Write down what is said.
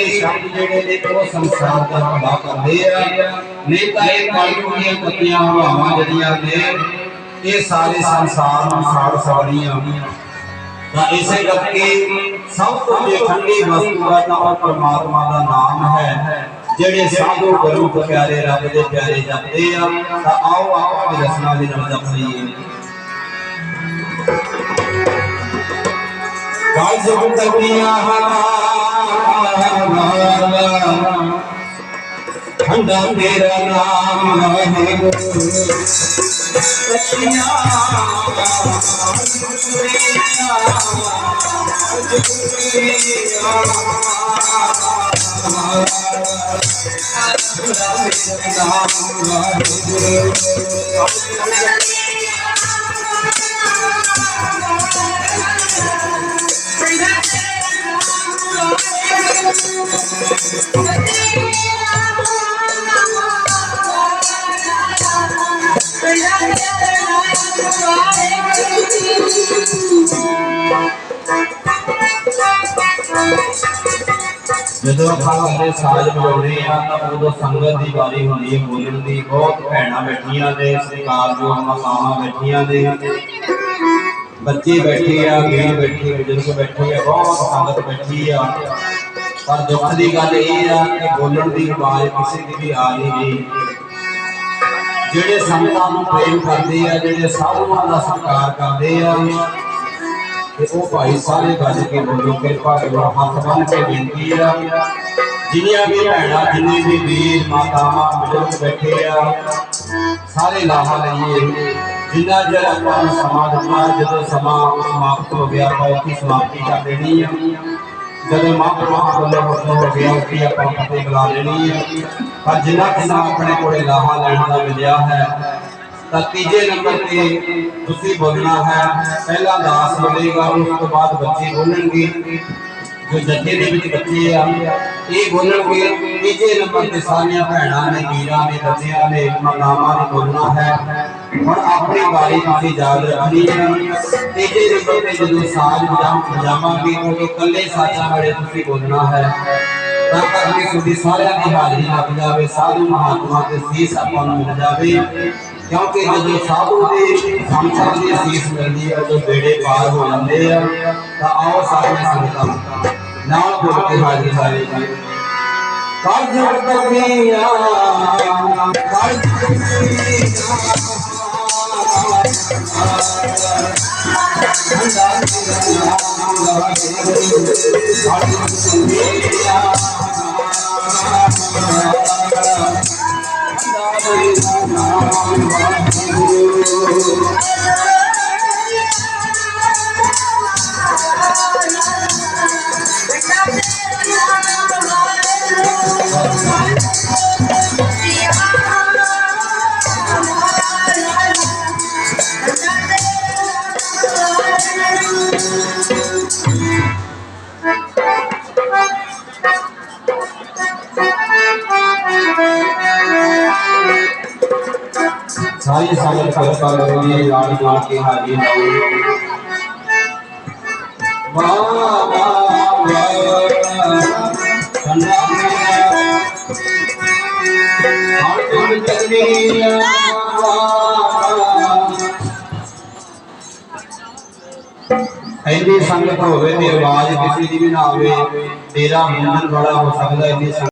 ਇਹ ਸ਼ਬਦ ਜਿਹੜੇ ਨੇ, ਉਹ ਸੰਸਾਰ ਦਾ ਭਲਾ ਕਰਦੇ ਆ। ਨਹੀਂ ਤਾਂ ਇਹ ਕਲਯੁਗ ਦੀਆਂ ਪੱਤੀਆਂ ਹਵਾਵਾਂ ਜਿਹੜੀਆਂ ਨੇ, ਇਹ ਸਾਰੇ ਸੰਸਾਰ ਨੂੰ ਸਾੜ ਸਕਦੀਆਂ ਤਾਂ ਇਸੇ ਕਰਕੇ ਸਭ ਤੋਂ ਜੇ ਵਸਤੂ ਹੈ ਤਾਂ ਪਰਮਾਤਮਾ ਦਾ ਨਾਮ ਹੈ। ਜਿਹੜੇ ਸਾਧੂ ਗੁਰੂ ਪਿਆਰੇ ਰੱਬ ਦੇ ਪਿਆਰੇ ਜਾਂਦੇ ਆ, ਤਾਂ ਆਓ ਆਪਾਂ ਵੀ ਰਸਨਾ ਦੇ ਨਾਲ ਜਪ ਲਈਏ। ਕਾਲ ਜਪ ਤਕੀਆਂ ਠੰਡਾ ਤੇਰਾ ਨਾਮ ਹੈ ਜਦੋਂ ਆਪਾਂ ਆਪਣੇ ਸਾਜ ਵਜਾਉਂਦੇ ਆ ਤਾਂ ਉਦੋਂ ਸੰਗਤ ਦੀ ਵਾਰੀ ਹੁੰਦੀ ਹੈ, ਬੋਲਣ ਦੀ। ਬਹੁਤ ਭੈਣਾਂ ਬੈਠੀਆਂ ਨੇ ਸਰਕਾਰ ਮਾਤਾਵਾਂ ਬੈਠੀਆਂ ਨੇ। ਬੱਚੇ ਬੈਠੇ ਆ ਵੀਰ ਬੈਠੇ ਬਜ਼ੁਰਗ ਬੈਠੇ ਆ, ਬਹੁਤ ਸੰਗਤ ਬੈਠੀ ਆ। ਪਰ ਦੁੱਖ ਦੀ ਗੱਲ ਇਹ ਆ ਕਿ ਬੋਲਣ ਦੀ ਆਵਾਜ਼ ਕਿਸੇ ਦੀ ਵੀ ਆ ਨਹੀਂ ਰਹੀ। ਜਿਹੜੇ ਸੰਗਤਾਂ ਨੂੰ ਪ੍ਰੇਮ ਕਰਦੇ ਆ, ਜਿਹੜੇ ਸਾਧੂਆਂ ਦਾ ਸਤਿਕਾਰ ਕਰਦੇ ਆ ਤੇ ਉਹ ਭਾਈ ਸਾਰੇ ਗੱਜ ਕੇ ਬੋਲੋ, ਕਿਰਪਾ ਕਰੋ ਹੱਥ ਬੰਨ ਕੇ ਬੇਨਤੀ ਆ। ਜਿੰਨੀਆਂ ਵੀ ਭੈਣਾਂ, ਜਿੰਨੇ ਵੀ ਵੀਰ, ਮਾਤਾਵਾਂ, ਬਜ਼ੁਰਗ ਬੈਠੇ ਆ, ਸਾਰੇ ਲਾਹਾ ਲਈਏ। ਜਿੰਨਾ ਜਰ ਆਪਾਂ ਨੂੰ ਸਮਾਂ ਦਿੱਤਾ, ਜਦੋਂ ਸਮਾਂ ਸਮਾਪਤ ਹੋ ਗਿਆ, ਆਪਾਂ ਉਸਦੀ ਸਮਾਪਤੀ ਕਰ ਦੇਣੀ ਆ। ਜਦੋਂ ਮਹਾਂਪੁਰਖ ਵੱਲੋਂ ਹੁਕਮ ਹੋ ਗਿਆ ਉਸਦੀ ਆਪਾਂ ਫਤਿਹ ਬੁਲਾ ਲੈਣੀ ਹੈ ਪਰ ਜਿੰਨਾ ਕਿੰਨਾ ਆਪਣੇ ਕੋਲੇ ਲਾਹਾ ਲੈਣ ਦਾ ਮਿਲਿਆ ਹੈ ਤਾਂ ਤੀਜੇ ਨੰਬਰ ਤੇ ਤੁਸੀਂ ਬੋਲਣਾ ਹੈ, ਪਹਿਲਾ ਦਾਸ ਬੋਲੇਗਾ ਉਸ ਤੋਂ ਬਾਅਦ ਬੱਚੇ ਬੋਲਣਗੇ। ਜੋ ਜੱਥੇ ਦੇ ਵਿੱਚ ਬੱਚੇ ਆ, ਇਹ ਬੋਲਣਗੇ, ਤੀਜੇ ਨੰਬਰ ਤੇ ਸਾਰੀਆਂ ਭੈਣਾਂ ਨੇ, ਵੀਰਾਂ ਨੇ, ਬੱਚਿਆਂ ਨੇ, ਮਾਤਾਵਾਂ ਨੇ ਬੋਲਣਾ ਹੈ। ਹੁਣ ਆਪਣੀ ਵਾਰੀ ਤੁਸੀਂ ਯਾਦ ਰੱਖਣੀ ਹੈ। ਤੀਜੇ ਨੰਬਰ ਤੇ ਜਦੋਂ ਸਾਜ ਵਜਾਮ ਵਜਾਵਾਂਗੇ ਉਹ ਇਕੱਲੇ ਸਾਜਾਂ ਵਾਲੇ ਤੁਸੀਂ ਬੋਲਣਾ ਹੈ, ਤਾਂ ਕਰਕੇ ਤੁਹਾਡੀ ਸਾਰਿਆਂ ਦੀ ਹਾਜ਼ਰੀ ਲੱਗ ਜਾਵੇ, ਸਾਧੂ ਮਹਾਤਮਾ ਦੇ ਸੀਸ ਆਪਾਂ ਨੂੰ ਮਿਲ ਜਾਵੇ। ਕਿਉਂਕਿ ਜਦੋਂ ਸਾਧੂ ਦੇ ਸੰਸਾਰ ਦੀ ਸੀਸ ਮਿਲਦੀ ਹੈ ਜਦੋਂ ਬੇੜੇ ਪਾਰ ਹੋ ਜਾਂਦੇ ਆ, ਤਾਂ ਆਓ ਸਾਰੀਆਂ ਸੰਗਤਾਂ ਨਾਲ ਬੋਲ ਕੇ ਹਾਜ਼ਰੀ ਸਾਰੇ ਜੀ ਕਾਜ ਤਕੀਆਂ ਕਾਜ ਸਾਰੀ ਸੰਗਤ ਕਿਰਪਾ ਕਰੋਗੇ ਲਾਲ ਲਾਲ ਕੇ ਹਾਜ਼ਰੀ ਲਾਓ ਵਾਹ ਵਾਹ ਵਾਹ ਹਰ ਸੰਗਤ ਹੋਵੇ ਤੇ ਆਵਾਜ਼ ਕਿਸੇ ਦੀ ਵੀ ਨਾ ਆਵੇ, ਤੇਰਾ ਮੰਨਣ ਬੜਾ ਹੋ ਸਕਦਾ, ਇੰਨੀ ਸੰਗਤ